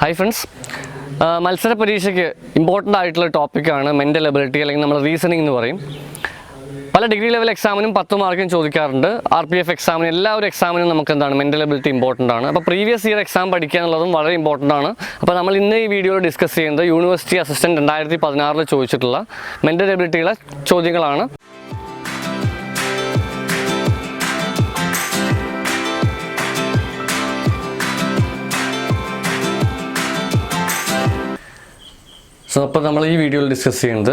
Hi friends മത്സര പരീക്ഷയ്ക്ക് important ആയിട്ടുള്ള ടോപ്പിക്കാണ് മെന്റൽ എബിലിറ്റി അല്ലെങ്കിൽ നമ്മൾ റീസണിങ് എന്ന് പറയും. പല ഡിഗ്രി ലെവൽ എക്സാമിനും പത്ത് മാർക്കിനും ചോദിക്കാറുണ്ട്. ആർ പി എഫ് എക്സാമിന് എല്ലാ ഒരു എക്സാമിനും നമുക്ക് എന്താണ് മെന്റൽ എബിലിറ്റി ഇമ്പോർട്ടന്റ് ആണ്. അപ്പോൾ പ്രീവിയസ് ഇയർ എക്സാം പഠിക്കുക എന്നുള്ളതും വളരെ ഇമ്പോർട്ടന്റ് ആണ്. അപ്പോൾ നമ്മൾ ഇന്ന് ഈ വീഡിയോയിൽ ഡിസ്കസ് ചെയ്യുന്നത് യൂണിവേഴ്സിറ്റി അസിസ്റ്റന്റ് രണ്ടായിരത്തി പതിനാറിൽ ചോദിച്ചിട്ടുള്ള മെന്റൽ എബിലിറ്റിയുടെ ചോദ്യങ്ങളാണ്. സോ അപ്പോൾ നമ്മൾ ഈ വീഡിയോയിൽ ഡിസ്കസ് ചെയ്യുന്നത്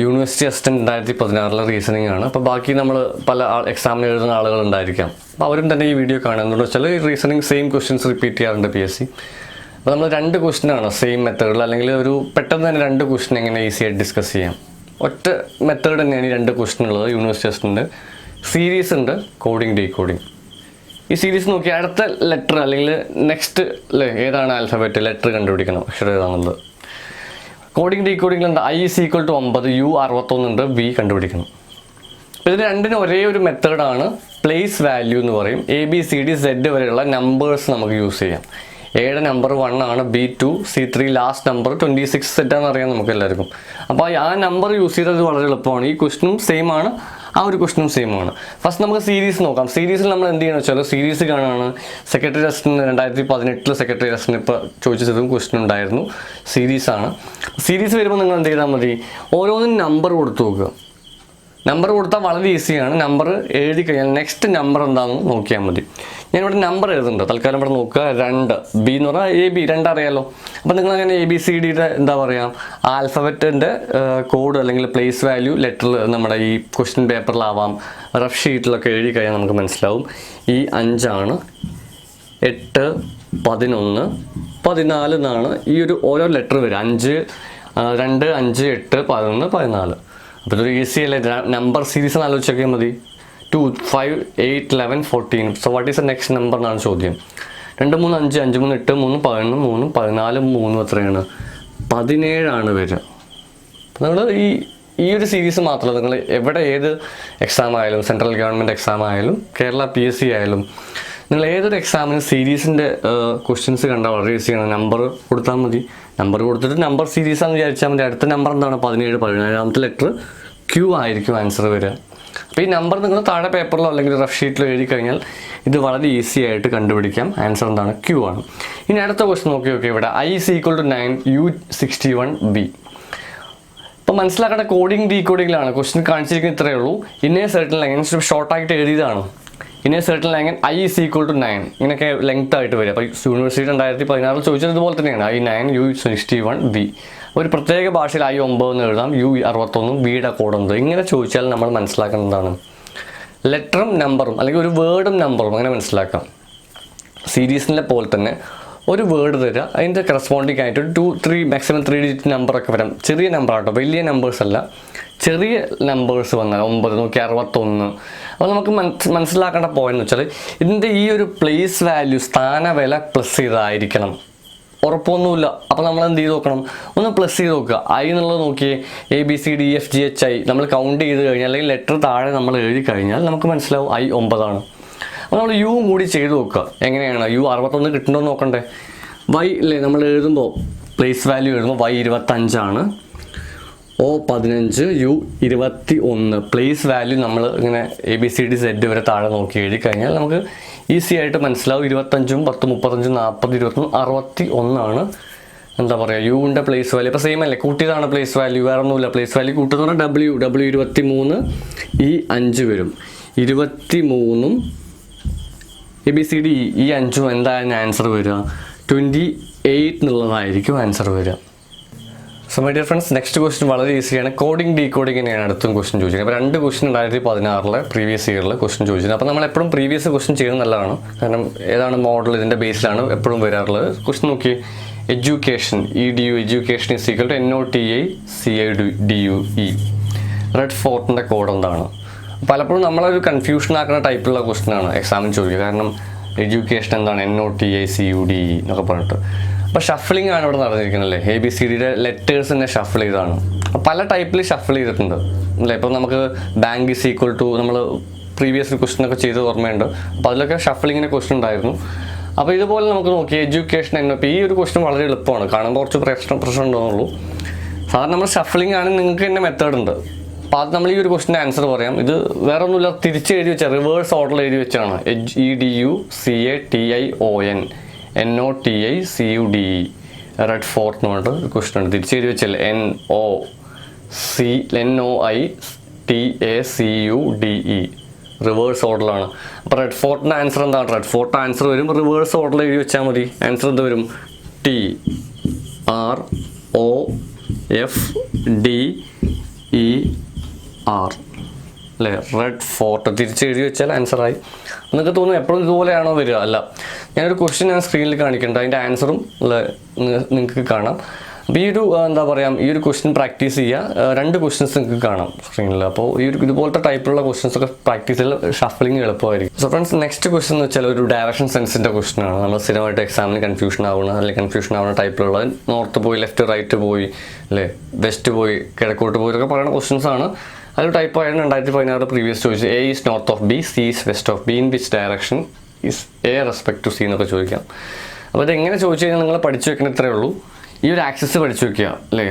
യൂണിവേഴ്സിറ്റി അസിസ്റ്റന്റ് രണ്ടായിരത്തി പതിനാറിലെ റീസണിംഗ് ആണ്. അപ്പോൾ ബാക്കി നമ്മൾ പല എക്സാമിന് എഴുതുന്ന ആളുകൾ ഉണ്ടായിരിക്കാം. അപ്പോൾ അവരും തന്നെ ഈ വീഡിയോ കാണുക. വെച്ചാൽ ഈ റീസണിങ് സെയിം ക്വസ്റ്റ്യൻസ് റിപ്പീറ്റ് ചെയ്യാറുണ്ട് പി എസ് സി അപ്പോൾ നമ്മൾ രണ്ട് ക്വസ്റ്റ്യൻ ആണ് സെയിം മെത്തേഡിൽ അല്ലെങ്കിൽ ഒരു പെട്ടെന്ന് തന്നെ രണ്ട് ക്വസ്റ്റ്യൻ എങ്ങനെ ഈസി ആയിട്ട് ഡിസ്കസ് ചെയ്യാം. ഒറ്റ മെത്തേഡ് തന്നെയാണ് ഈ രണ്ട് ക്വസ്റ്റ്യൻ ഉള്ളത് യൂണിവേഴ്സിറ്റി അസിസ്റ്റന്റ് സീരീസ് ഉണ്ട് കോഡിംഗ് ഡീ കോഡിംഗ് ഈ സീരീസ് നോക്കി അടുത്ത ലെറ്റർ അല്ലെങ്കിൽ നെക്സ്റ്റ് അല്ലേ ഏതാണ് ആൽഫബറ്റ് ലെറ്റർ കണ്ടുപിടിക്കണം? അക്ഷരം ഏതാണെന്നുള്ളത് കോഡിംഗ് ഡീകോഡിംഗിൽ എന്താ ഐ ഇസ് ഈക്വൽ ടു ഒമ്പത് യു അറുപത്തൊന്നുണ്ട് വി കണ്ടുപിടിക്കണം. അപ്പോൾ ഇതിന് രണ്ടിന് ഒരേ ഒരു മെത്തേഡാണ് പ്ലേസ് വാല്യൂ എന്ന് പറയും. A B C D Z വരെയുള്ള നമ്പേഴ്സ് നമുക്ക് യൂസ് ചെയ്യാം. എയുടെ നമ്പർ വൺ ആണ് B two C three last number twenty six സെറ്റാണെന്ന് അറിയാം നമുക്ക് എല്ലാവർക്കും അപ്പോൾ ആ നമ്പർ യൂസ് ചെയ്തത് വളരെ എളുപ്പമാണ്. ഈ ക്വസ്റ്റിനും സെയിം ആണ്. ആ ഒരു ക്വസ്റ്റനും സെയിം ആണ്. ഫസ്റ്റ് നമുക്ക് സീരീസ് നോക്കാം. സീരീസിൽ നമ്മൾ എന്ത് ചെയ്യണം വെച്ചാൽ സീരീസ് കാണാണ്. സെക്രട്ടറി ടെസ്റ്റിന് രണ്ടായിരത്തി പതിനെട്ടിൽ സെക്രട്ടറി ടെസ്റ്റിന് ഇപ്പോൾ ചോദിച്ചതും ക്വസ്റ്റ്യൻ ഉണ്ടായിരുന്നു. സീരീസാണ് സീരീസ് വരുമ്പോൾ നിങ്ങൾ എന്ത് ചെയ്താൽ മതി? ഓരോന്നും നമ്പർ കൊടുത്തു നോക്കുക. നമ്പർ കൊടുത്താൽ വളരെ ഈസിയാണ് നമ്പർ എഴുതി കഴിഞ്ഞാൽ നെക്സ്റ്റ് നമ്പർ എന്താണെന്ന് നോക്കിയാൽ മതി. ഞാനിവിടെ നമ്പർ എഴുതുന്നുണ്ട്. തൽക്കാലം ഇവിടെ നോക്കുക. രണ്ട്. ബി എന്ന് പറഞ്ഞാൽ എ ബി രണ്ടറിയാലോ അപ്പോൾ നിങ്ങൾ അങ്ങനെ എ ബി സി ഡിയുടെ എന്താ പറയുക ആൽഫബറ്റിന്റെ കോഡ് അല്ലെങ്കിൽ പ്ലേസ് വാല്യൂ ലെറ്ററിൽ നമ്മുടെ ഈ ക്വസ്റ്റ്യൻ പേപ്പറിലാവാം റഫ് ഷീറ്റിലൊക്കെ എഴുതി കഴിഞ്ഞാൽ നമുക്ക് മനസ്സിലാവും. ഈ അഞ്ചാണ്. എട്ട് പതിനൊന്ന് പതിനാല് എന്നാണ് ഈ ഒരു ഓരോ ലെറ്റർ വരിക. അഞ്ച് രണ്ട് അഞ്ച് എട്ട് പതിനൊന്ന് പതിനാല്. അപ്പോൾ ഇതൊരു ഈസി അല്ലേ? നമ്പർ സീരീസ് എന്ന് ആലോചിച്ച് നോക്കിയാൽ മതി. Two five eight eleven fourteen so what is the next number എന്നാണ് ചോദ്യം. രണ്ട് മൂന്ന് അഞ്ച് അഞ്ച് മൂന്ന് എട്ട് മൂന്ന് പതിനൊന്ന് മൂന്ന് പതിനാല് മൂന്ന് എത്രയാണ് പതിനേഴാണ് വരിക. നിങ്ങൾ ഈ ഈ ഒരു സീരീസ് മാത്രമല്ല നിങ്ങൾ എവിടെ ഏത് എക്സാം ആയാലും സെൻട്രൽ ഗവൺമെന്റ് എക്സാം ആയാലും കേരള പി എസ് സി ആയാലും നിങ്ങൾ ഏതൊരു എക്സാമിന് സീരീസിന്റെ ക്വസ്റ്റ്യൻസ് കണ്ടാൽ വളരെ ഈസിയാണ് നമ്പർ കൊടുത്താൽ മതി. നമ്പർ കൊടുത്തിട്ട് നമ്പർ സീരീസ് ആണെന്ന് വിചാരിച്ചാൽ മതി. അടുത്ത നമ്പർ എന്താണ്? പതിനേഴ് പതിനേഴാമത്തെ ലെറ്റർ ക്യൂ ആയിരിക്കും ആൻസർ വരിക. അപ്പോൾ ഈ നമ്പർ നിങ്ങൾ താഴെ പേപ്പറിലോ അല്ലെങ്കിൽ റഫ് ഷീറ്റിലോ എഴുതി കഴിഞ്ഞാൽ ഇത് വളരെ ഈസി ആയിട്ട് കണ്ടുപിടിക്കാം. ആൻസർ എന്താണ്? ക്യൂ ആണ്. ഇനി അടുത്ത ക്വസ്റ്റ്യൻ നോക്കി നോക്കി ഇവിടെ. I is equal to nine U sixty one B അപ്പോൾ മനസ്സിലാക്കേണ്ട കോഡിംഗ് ഡീകോഡിങ്ങിലാണ് ക്വസ്റ്റ്യൻ കാണിച്ചിരിക്കുന്നത് ഇത്രയേ ഉള്ളൂ. ഇന്നേ സെർട്ടൻ ലൈൻ ഷോർട്ടായിട്ട് എഴുതിയതാണ്. ഇന്നേ certain line I is equal to nine ഇങ്ങനെയൊക്കെ ലെങ്ത് ആയിട്ട് വരും അപ്പോൾ യൂണിവേഴ്സിറ്റി രണ്ടായിരത്തി പതിനാറിൽ ചോദിച്ചത് ഇതുപോലെ തന്നെയാണ്. I nine U sixty one B ഒരു പ്രത്യേക ഭാഷയിൽ ഐ ഒമ്പത് എന്ന് എഴുതാം. യു അറുപത്തൊന്നും ബിയുടെ കോഡുണ്ട് ഇങ്ങനെ ചോദിച്ചാൽ നമ്മൾ മനസ്സിലാക്കുന്നതാണ് ലെറ്ററും നമ്പറും അല്ലെങ്കിൽ ഒരു വേർഡും നമ്പറും അങ്ങനെ മനസ്സിലാക്കാം. സീരീസിനെ പോലെ തന്നെ ഒരു വേർഡ് തരിക. അതിന്റെ കറസ്പോണ്ടിങ് ആയിട്ട് ഒരു two three maximum three digit നമ്പറൊക്കെ വരാം. ചെറിയ നമ്പർ ആട്ടോ. വലിയ നമ്പേഴ്സ് അല്ല. ചെറിയ നമ്പേഴ്സ് വന്നാൽ ഒമ്പത് നോക്കി അറുപത്തൊന്ന്. അപ്പോൾ നമുക്ക് മനസ്സിലാക്കേണ്ട പോയിന്റ് എന്ന് വെച്ചാൽ ഇതിന്റെ ഈ ഒരു പ്ലേസ് വാല്യൂ സ്ഥാനവില പ്ലസ് ചെയ്തായിരിക്കണം. ഉറപ്പൊന്നുമില്ല. അപ്പോൾ നമ്മൾ എന്ത് ചെയ്ത് നോക്കണം? ഒന്ന് പ്ലസ് ചെയ്ത് നോക്കുക. ഐ എന്നുള്ളത് നോക്കിയേ A B C D F G H I നമ്മൾ കൗണ്ട് ചെയ്ത് കഴിഞ്ഞാൽ അല്ലെങ്കിൽ ലെറ്റർ താഴെ നമ്മൾ എഴുതി കഴിഞ്ഞാൽ നമുക്ക് മനസ്സിലാവും ഐ ഒമ്പതാണ്. അപ്പോൾ നമ്മൾ യു കൂടി ചെയ്ത് നോക്കുക. എങ്ങനെയാണ്? യു അറുപത്തൊന്ന് കിട്ടണമെന്ന് നോക്കണ്ടേ? വൈ അല്ലേ നമ്മൾ എഴുതുമ്പോൾ പ്ലേസ് വാല്യൂ എഴുതുമ്പോൾ വൈ ഇരുപത്തഞ്ചാണ്. ഒ പതിനഞ്ച് യു ഇരുപത്തി ഒന്ന് പ്ലേസ് വാല്യൂ നമ്മൾ ഇങ്ങനെ A B C D Z വരെ താഴെ നോക്കി എഴുതി കഴിഞ്ഞാൽ നമുക്ക് ഈസി ആയിട്ട് മനസ്സിലാവും. ഇരുപത്തഞ്ചും പത്ത് മുപ്പത്തഞ്ചും നാൽപ്പത് ഇരുപത്തൊന്ന് അറുപത്തി ഒന്നാണ് എന്താ പറയുക യുവിന്റെ പ്ലേസ് വാല്യൂ ഇപ്പോൾ സെയിം അല്ലേ കൂട്ടിയതാണ് പ്ലേസ് വാല്യൂ വേറെ ഒന്നുമില്ല. പ്ലേസ് വാല്യൂ കൂട്ടുന്ന പറഞ്ഞാൽ ഡബ്ല്യു ഡബ്ല്യു ഇരുപത്തി മൂന്ന് ഈ അഞ്ച് വരും. ഇരുപത്തി മൂന്നും എ ബി സി ഡി ഈ അഞ്ചും. എന്തായാലും ആൻസർ വരിക? ട്വന്റി എയ്റ്റ് എന്നുള്ളതായിരിക്കും ആൻസർ വരിക. So my dear friends next question വളരെ ഈസിയാണ് കോഡിംഗ് ഡീ കോഡിങ്ങിനെയാണ് അടുത്തും ക്വസ്റ്റ്യൻ ചോദിച്ചത്. അപ്പോൾ രണ്ട് ക്വസ്റ്റ്യൻ രണ്ടായിരത്തി പതിനാറിലെ പ്രീവിയസ് ഇയറിൽ ക്വസ്റ്റ്യൻ ചോദിച്ചത്. അപ്പോൾ നമ്മൾ എപ്പോഴും പ്രീവിയസ് ക്വസ്റ്റ്യൻ ചെയ്യുന്നത് നല്ലതാണ്. കാരണം ഏതാണ് മോഡൽ ഇതിന്റെ ബേസിലാണ് എപ്പോഴും വരാറുള്ളത്. ക്വസ്റ്റ്യൻ നോക്കി education E D U education is equal to N O T I C I D U E red ഫോർട്ടിന്റെ code എന്താണ്? പലപ്പോഴും നമ്മളൊരു കൺഫ്യൂഷൻ ആക്കുന്ന ടൈപ്പിലുള്ള ക്വസ്റ്റ്യൻ ആണ് എക്സാമിന് ചോദിക്കുക. കാരണം എഡ്യൂക്കേഷൻ എന്താണ്? N O T I C U D എന്നൊക്കെ പറഞ്ഞിട്ട്. അപ്പോൾ ഷഫ്ലിംഗ് ആണ് ഇവിടെ നടന്നിരിക്കുന്നത് അല്ലേ? എ ബി സി ഡിയുടെ ലെറ്റേഴ്സ് തന്നെ ഷഫിൾ ചെയ്താണ് പല ടൈപ്പിൽ ഷഫിൾ ചെയ്തിട്ടുണ്ട്. അല്ലേ? ഇപ്പോൾ നമുക്ക് ബാങ്ക് ഇസ് ഈക്വൽ ടു നമ്മൾ പ്രീവിയസ് ക്വസ്റ്റൻ ഒക്കെ ചെയ്ത് ഓർമ്മയുണ്ട്. അപ്പോൾ അതിലൊക്കെ ഷഫ്ലിങ്ങിന് ക്വസ്റ്റ്യൻ ഉണ്ടായിരുന്നു. അപ്പോൾ ഇതുപോലെ നമുക്ക് നോക്കി എഡ്യൂക്കേഷൻ എൻ ഈ ഒരു ക്വസ്റ്റ്യൻ വളരെ എളുപ്പമാണ്. കാണുമ്പോൾ കുറച്ച് പ്രശ്നം പ്രശ്നം ഉണ്ടെന്നുള്ളൂ സാധാരണ നമ്മൾ ഷഫ്ലിംഗ് ആണ് നിങ്ങൾക്ക് തന്നെ മെത്തേഡ് ഉണ്ട്. അപ്പോൾ അത് നമ്മൾ ഈ ഒരു ക്വസ്റ്റിന്റെ ആൻസർ പറയാം. ഇത് വേറെ ഒന്നുമില്ല തിരിച്ച് എഴുതി വെച്ചാൽ റിവേഴ്സ് ഓർഡറിൽ എഴുതി വെച്ചാണ്. H E D U C A T I O N N O T I C U D E Red Fort എന്ന് പറഞ്ഞിട്ട് ക്വസ്റ്റൻ ഉണ്ട്. തിരിച്ച് എഴുതി വെച്ചാൽ N O C N O I T A C U D E reverse ഓർഡറിലാണ് അപ്പോൾ red ഫോർട്ടിന്റെ answer എന്താണ്? Red fort answer വരും. റിവേഴ്സ് ഓർഡറിൽ എഴുതി വെച്ചാൽ മതി. ആൻസർ എന്ത് വരും? T R O F D E R അല്ലേ? റെഡ് ഫോർട്ട് തിരിച്ച് എഴുതി വെച്ചാൽ ആൻസറായി നിങ്ങൾക്ക് തോന്നുന്നു എപ്പോഴും ഇതുപോലെയാണോ വരിക? അല്ല. ഞാനൊരു ക്വസ്റ്റ്യൻ ഞാൻ സ്ക്രീനിൽ കാണിക്കുന്നുണ്ട് അതിന്റെ ആൻസറും നിങ്ങൾക്ക് കാണാം. അപ്പോൾ ഈ ഒരു എന്താ പറയുക ഈ ഒരു ക്വസ്റ്റ്യൻ പ്രാക്ടീസ് ചെയ്യുക രണ്ട് ക്വസ്റ്റ്യൻസ് നിങ്ങൾക്ക് കാണാം സ്ക്രീനിൽ അപ്പോൾ ഈ ഒരു ഇതുപോലത്തെ ടൈപ്പിലുള്ള ക്വസ്റ്റ്യൻസ് ഒക്കെ പ്രാക്ടീസിൽ ഷഫ്ലിംഗ് എളുപ്പമായിരിക്കും. സോ ഫ്രണ്ട്സ് നെക്സ്റ്റ് ക്വസ്റ്റ്യൻ എന്ന് വെച്ചാൽ ഒരു ഡയറക്ഷൻ സെൻസിന്റെ ക്വസ്റ്റ്യൻ ആണ്. നമ്മൾ സ്ഥിരമായിട്ട് എക്സാമിന് കൺഫ്യൂഷൻ ആവുന്ന അല്ലെങ്കിൽ കൺഫ്യൂഷൻ ആവുന്ന ടൈപ്പിലുള്ള നോർത്ത് പോയി ലെഫ്റ്റ് റൈറ്റ് പോയി അല്ലേ വെസ്റ്റ് പോയി കിഴക്കോട്ട് പോയി ഇതൊക്കെ പറയുന്ന ക്വസ്റ്റ്യൻസ് ആണ്. അതൊരു ടൈപ്പ് ആയാണ് രണ്ടായിരത്തി പതിനാറ് പ്രീവിയസ് ചോദിച്ചു A is north of B C is west of B in which direction is A respect to C എന്നൊക്കെ ചോദിക്കാം. അപ്പോൾ ഇത് എങ്ങനെ ചോദിച്ചു കഴിഞ്ഞാൽ നിങ്ങൾ പഠിച്ചു വെക്കുന്ന ഇത്രയേ ഉള്ളൂ. ഈ ഒരു ആക്സസ് പഠിച്ചു വെക്കുക അല്ലേ?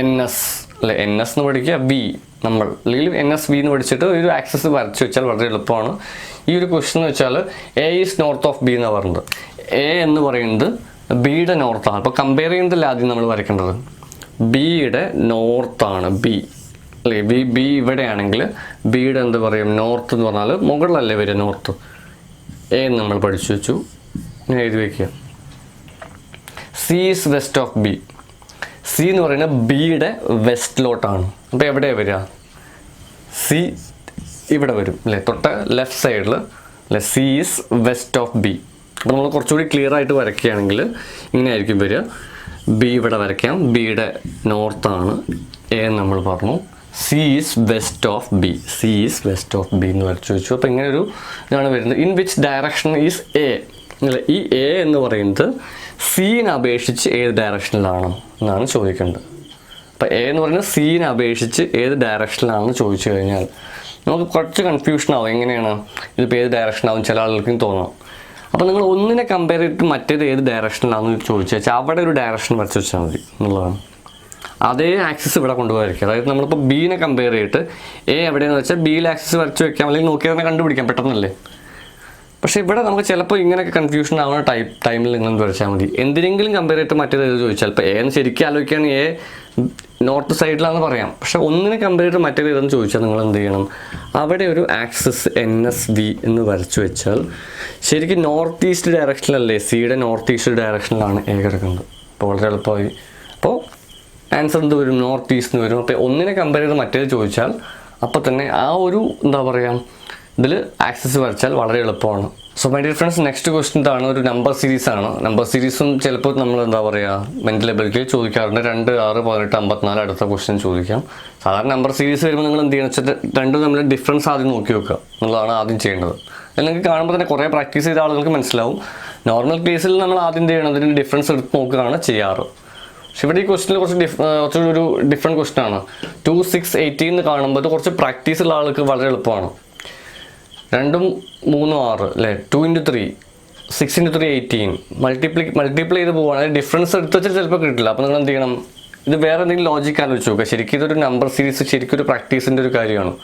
എൻ എസ് അല്ലെ? എൻ എസ് എന്ന് പഠിക്കുക ബി നമ്മൾ അല്ലെങ്കിൽ എൻ എസ് ബി എന്ന് പഠിച്ചിട്ട് ഒരു ആക്സസ് വരച്ചു വെച്ചാൽ വളരെ എളുപ്പമാണ്. ഈ ഒരു ക്വസ്റ്റൻ എന്ന് വെച്ചാൽ A is north of B എന്ന് പറയുന്നത് എ എന്ന് പറയുന്നത് ബിയുടെ നോർത്താണ് അപ്പോൾ കമ്പയർ ചെയ്യുന്നതല്ല ആദ്യം നമ്മൾ വരയ്ക്കേണ്ടത്? ബിയുടെ നോർത്താണ് ബി അല്ലേ? ബി ബി ഇവിടെയാണെങ്കിൽ ബിയുടെ എന്ത് പറയും? നോർത്ത് എന്ന് പറഞ്ഞാൽ മുകളിലല്ലേ വരിക നോർത്ത്. എ നമ്മൾ പഠിച്ചു വെച്ചു. എഴുതി വയ്ക്കുക C is west of B. C എന്ന് പറയുന്നത് ബിയുടെ വെസ്റ്റിലോട്ടാണ്. അപ്പോൾ എവിടെയാണ് വരിക? സി ഇവിടെ വരും അല്ലേ? തൊട്ട് ലെഫ്റ്റ് സൈഡിൽ അല്ലെ? C is west of B. അപ്പോൾ നമ്മൾ കുറച്ചുകൂടി ക്ലിയർ ആയിട്ട് വരയ്ക്കുകയാണെങ്കിൽ ഇങ്ങനെ ആയിരിക്കും വരിക. ബി ഇവിടെ വരയ്ക്കാം. ബിയുടെ നോർത്താണ് എ നമ്മൾ പറഞ്ഞു. C is west of B C is west of B എന്ന് വരച്ചു വെച്ചു. അപ്പോൾ ഇങ്ങനെ ഒരു ഇതാണ് വരുന്നത്. In which direction is A അല്ല? ഈ എ എന്ന് പറയുന്നത് സീനെ അപേക്ഷിച്ച് ഏത് ഡയറക്ഷനിലാണ് എന്നാണ് ചോദിക്കേണ്ടത്. അപ്പോൾ എ എന്ന് പറയുന്നത് സീനെ അപേക്ഷിച്ച് ഏത് ഡയറക്ഷനിലാണെന്ന് ചോദിച്ചു കഴിഞ്ഞാൽ നമുക്ക് കുറച്ച് കൺഫ്യൂഷൻ ആവും. എങ്ങനെയാണ്? ഇതിപ്പോൾ ഏത് ഡയറക്ഷനാവും ചില ആളുകൾക്കും തോന്നാം. അപ്പോൾ നിങ്ങൾ ഒന്നിനെ കമ്പയർ ചെയ്തിട്ട് മറ്റേത് ഏത് ഡയറക്ഷനിലാണെന്ന് ചോദിച്ചു വെച്ചാൽ അവിടെ ഒരു ഡയറക്ഷൻ വരച്ച് വെച്ചാൽ മതി എന്നുള്ളതാണ്. അതേ ആക്സസ് ഇവിടെ കൊണ്ടുപോയിരിക്കും. അതായത് നമ്മളിപ്പോൾ ബീനെ കമ്പയർ ചെയ്തിട്ട് എ എവിടെയെന്ന് വെച്ചാൽ ബിയിൽ ആക്സസ് വരച്ച് വെക്കാം അല്ലെങ്കിൽ നോക്കിയാൽ തന്നെ കണ്ടുപിടിക്കാം പെട്ടെന്നല്ലേ? പക്ഷേ ഇവിടെ നമുക്ക് ചിലപ്പോൾ ഇങ്ങനെയൊക്കെ കൺഫ്യൂഷൻ ആവുന്ന ടൈപ്പ് ടൈമിൽ നിങ്ങൾ വരച്ചാൽ മതി. എന്തിനെങ്കിലും കമ്പയർ ചെയ്തിട്ട് മറ്റേത് ചോദിച്ചാൽ ഇപ്പോൾ എന്ന് ശരിക്കും ആലോചിക്കുകയാണെങ്കിൽ എ നോർത്ത് സൈഡിലാണെന്ന് പറയാം. പക്ഷേ ഒന്നിനെ കമ്പയർ ചെയ്തിട്ട് മറ്റേത് ഏതെന്ന് ചോദിച്ചാൽ നിങ്ങൾ എന്ത് ചെയ്യണം? അവിടെ ഒരു ആക്സസ് എൻ എസ് വി എന്ന് വരച്ചു വെച്ചാൽ ശരിക്കും നോർത്ത് ഈസ്റ്റ് ഡയറക്ഷനിലല്ലേ സിയുടെ നോർത്ത് ഈസ്റ്റ് ഡയറക്ഷനിലാണ് എ കിടക്കുന്നത്. അപ്പോൾ വളരെ എളുപ്പമായി. അപ്പോൾ ആൻസർ എന്ത് വരും? നോർത്ത് ഈസ്റ്റ് വരും. അപ്പോൾ ഒന്നിനെ കമ്പയർ ചെയ്ത് മറ്റേത് ചോദിച്ചാൽ അപ്പോൾ തന്നെ ആ ഒരു എന്താ പറയുക ഇതിൽ ആക്സസ് വരച്ചാൽ വളരെ എളുപ്പമാണ്. So my dear friends next question ഇതാണ്. ഒരു നമ്പർ സീരീസ് ആണ്. നമ്പർ സീരീസും ചിലപ്പോൾ നമ്മൾ എന്താ പറയുക മെന്റൽ എബിലിറ്റി ചോദിക്കാറുണ്ട്. രണ്ട് ആറ് പതിനെട്ട് അമ്പത്തിനാല് അടുത്ത ക്വസ്റ്റ്യൻ ചോദിക്കാം. സാധാരണ നമ്പർ സീരീസ് വരുമ്പോൾ നിങ്ങൾ എന്ത് ചെയ്യുന്നത് വെച്ചാൽ രണ്ടും നമ്മൾ ഡിഫറൻസ് ആദ്യം നോക്കി വെക്കുക. എന്നുള്ളതാണ് ആദ്യം ചെയ്യേണ്ടത്. അല്ലെങ്കിൽ കാണുമ്പോൾ തന്നെ കുറേ പ്രാക്ടീസ് ചെയ്ത ആളുകൾക്ക് മനസ്സിലാവും. നോർമൽ കേസിൽ നമ്മൾ ആദ്യം ചെയ്യണം? അതിന്റെ ഡിഫറൻസ് എടുത്ത് നോക്കുകയാണ് ചെയ്യാറ്. ഇവിടെ ഈ ക്വസ്റ്റിന് കുറച്ച് ഡിഫ് കുറച്ചൊരു ഒരു ഡിഫറെന്റ് ക്വസ്റ്റൻ ആണ്. ടു സിക്സ് എയ്റ്റീൻ എന്ന് കാണുമ്പോൾ കുറച്ച് പ്രാക്ടീസ് ഉള്ള ആൾക്ക് വളരെ എളുപ്പമാണ്. രണ്ടും മൂന്നും ആറ് അല്ലേ two into three six into three eighteen multiply multiply ചെയ്ത് പോവുകയാണെങ്കിൽ ഡിഫറൻസ് എടുത്ത് വെച്ചാൽ ചിലപ്പോൾ കിട്ടില്ല. അപ്പോൾ നിങ്ങൾ എന്ത് ചെയ്യണം? ഇത് വേറെ എന്തെങ്കിലും ലോജിക്ക് ആലോചിച്ച് നോക്കുക ശരിക്കും ഇതൊരു നമ്പർ സീരീസ് ശരിക്കും ഒരു പ്രാക്ടീസിന്റെ ഒരു കാര്യമാണ്.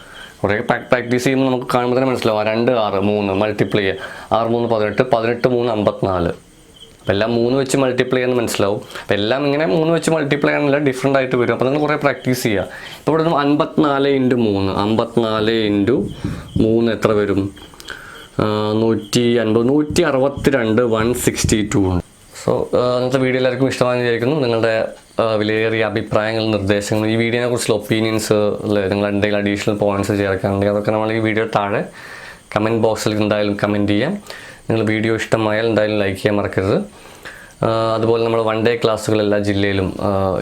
കുറേ പ്രാക്ടീസ് ചെയ്യുമ്പോൾ നമുക്ക് കാണുമ്പോൾ തന്നെ മനസ്സിലാവും. രണ്ട് ആറ് മൂന്ന് മൾട്ടിപ്ലൈ ചെയ്യുക. ആറ് മൂന്ന് പതിനെട്ട് പതിനെട്ട് മൂന്ന് അമ്പത്തിനാല്. അപ്പോൾ എല്ലാം മൂന്ന് വെച്ച് മൾട്ടിപ്ലൈ എന്ന് മനസ്സിലാവും. അപ്പോൾ എല്ലാം ഇങ്ങനെ മൂന്ന് വെച്ച് മൾട്ടിപ്ലൈ ആണല്ല ഡിഫറെന്റ് ആയിട്ട് വരും. അപ്പോൾ നിങ്ങൾ കുറേ പ്രാക്ടീസ് ചെയ്യുക. ഇപ്പോൾ ഇവിടെ അൻപത്തിനാല് ഇന്റു മൂന്ന്. അമ്പത്തിനാല് ഇന്റു മൂന്ന് എത്ര വരും? നൂറ്റി അൻപത് നൂറ്റി അറുപത്തി രണ്ട് വൺ സിക്സ്റ്റി ടു ഉണ്ട് സോ ഇന്നത്തെ വീഡിയോ എല്ലാവർക്കും ഇഷ്ടമാണെന്ന് വിചാരിക്കുന്നു. നിങ്ങളുടെ വിലയേറിയ അഭിപ്രായങ്ങൾ നിർദ്ദേശങ്ങൾ ഈ വീഡിയോനെ കുറിച്ചുള്ള ഒപ്പീനിയൻസ് നിങ്ങൾ എന്തെങ്കിലും അഡീഷണൽ പോയിന്റ്സ് ചേർക്കാനുണ്ടെങ്കിൽ അതൊക്കെ നമ്മൾ ഈ വീഡിയോ താഴെ കമന്റ് ബോക്സിൽ എന്തായാലും കമന്റ് ചെയ്യാം. നിങ്ങൾ വീഡിയോ ഇഷ്ടമായാൽ എന്തായാലും ലൈക്ക് ചെയ്യാൻ മറക്കരുത്. അതുപോലെ നമ്മൾ വൺ ഡേ ക്ലാസ്സുകൾ എല്ലാ ജില്ലയിലും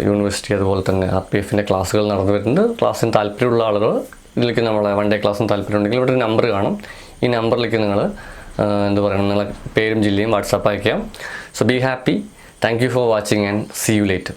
യൂണിവേഴ്സിറ്റി അതുപോലെ തന്നെ ആർ പി എഫിന്റെ ക്ലാസ്സുകൾ നടന്നു വരുന്നുണ്ട്. ക്ലാസ്സിന് താല്പര്യമുള്ള ആളുകൾ ഇതിലേക്ക് നമ്മളെ വൺ ഡേ ക്ലാസ്സിന് താല്പര്യമുണ്ടെങ്കിൽ ഇവിടെ ഒരു നമ്പർ കാണും. ഈ നമ്പറിലേക്ക് നിങ്ങൾ എന്ത് പറയണം നിങ്ങളെ പേരും ജില്ലയും വാട്സാപ്പ് അയക്കാം so be happy thank you for watching and see you late